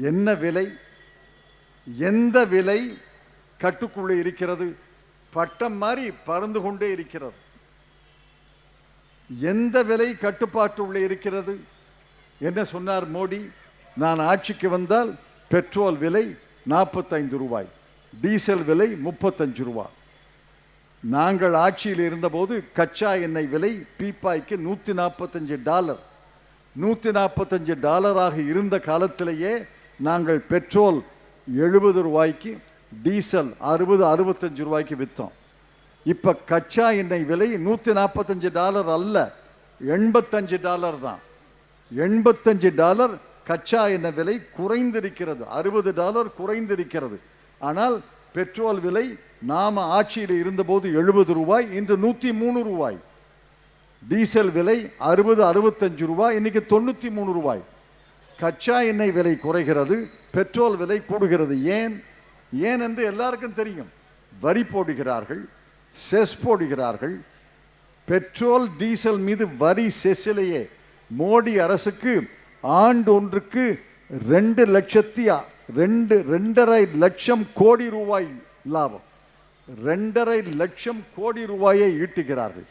என்ன விலை? எந்த விலை கட்டுக்குள்ளே இருக்கிறது? பட்டம் மாதிரி பறந்து கொண்டே இருக்கிறது. எந்த விலை கட்டுப்பாட்டு உள்ளே இருக்கிறது? என்ன சொன்னார் மோடி? நான் ஆட்சிக்கு வந்தால் பெட்ரோல் விலை நாற்பத்தைந்து ரூபாய் டீசல் விலை முப்பத்தஞ்சு ரூபாய் நாங்கள் ஆட்சியில் இருந்தபோது கச்சா எண்ணெய் விலை பீப்பாய்க்கு நூற்றி நாற்பத்தஞ்சு டாலர். நூற்றி நாற்பத்தஞ்சு டாலராக இருந்த காலத்திலேயே நாங்கள் பெட்ரோல் எழுபது ரூபாய்க்கு டீசல் அறுபது அறுபத்தஞ்சு ரூபாய்க்கு விற்றோம் இப்போ கச்சா எண்ணெய் விலை நூற்றி நாற்பத்தஞ்சு டாலர் அல்ல எண்பத்தஞ்சு டாலர் தான். எண்பத்தஞ்சு டாலர் கச்சா எண்ணெய் விலை குறைந்திருக்கிறது அறுபது டாலர் குறைந்திருக்கிறது. ஆனால் பெட்ரோல் விலை நாம் ஆட்சியில் இருந்தபோது எழுபது ரூபாய் இன்று நூற்றி மூணு ரூபாய். டீசல் விலை அறுபது அறுபத்தஞ்சு ரூபாய் இன்னைக்கு தொண்ணூற்றி மூணு ரூபாய். கச்சா எண்ணெய் விலை குறைகிறது பெட்ரோல் விலை கூடுகிறது. ஏன்? ஏன் என்று எல்லாருக்கும் தெரியும். வரி போடுகிறார்கள் செஸ் போடுகிறார்கள். பெட்ரோல் டீசல் மீது வரி செஸ்ஸிலேயே மோடி அரசுக்கு ஆண்டு ஒன்றுக்கு ரெண்டு லட்சத்தி ரெண்டு ரெண்டரை லட்சம் கோடி ரூபாய் லாபம். ரெண்டரை லட்சம் கோடி ரூபாயை ஈட்டுகிறார்கள்.